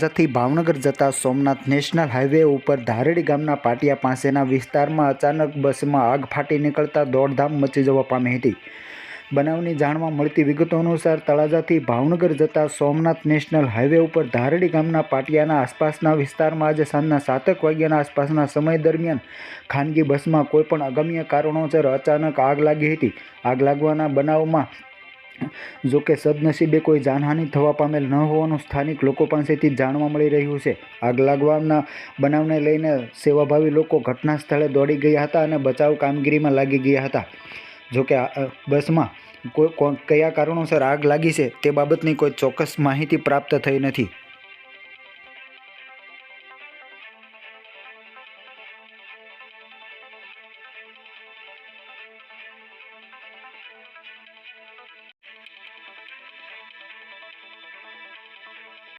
તળાજાથી ભાવનગર જતા Somnath national highway ઉપર ધારેડી ગામના પાટિયા પાસેના વિસ્તારમાં અચાનક બસમાં આગ ફાટી નીકળતા દોડધામ મચી જવા પામી હતી. બનાવની જાણવા મળતી વિગતો અનુસાર તળાજાથી ભાવનગર જતા સોમનાથ નેશનલ હાઈવે ઉપર ધારડી ગામના પાટિયાના આસપાસના વિસ્તારમાં આજે સાંજના સાતક વાગ્યાના આસપાસના સમય દરમિયાન ખાનગી બસમાં કોઈપણ અગમ્ય કારણોસર અચાનક આગ લાગી હતી. આગ લાગવાના બનાવમાં જો કે સદનસીબે કોઈ જાનહાનિ થવા પામેલ ન હોવાનું સ્થાનિક લોકો પાસેથી જાણવા મળી રહ્યું છે. આગ લાગવાના બનાવને લઈને સેવાભાવી લોકો ઘટના સ્થળે દોડી ગયા હતા અને બચાવ કામગીરીમાં લાગી ગયા હતા. જો કે આ, અ, બસમાં કોઈ કયા કારણોસર આગ લાગી છે તે બાબતની કોઈ ચોક્કસ માહિતી પ્રાપ્ત થઈ નથી.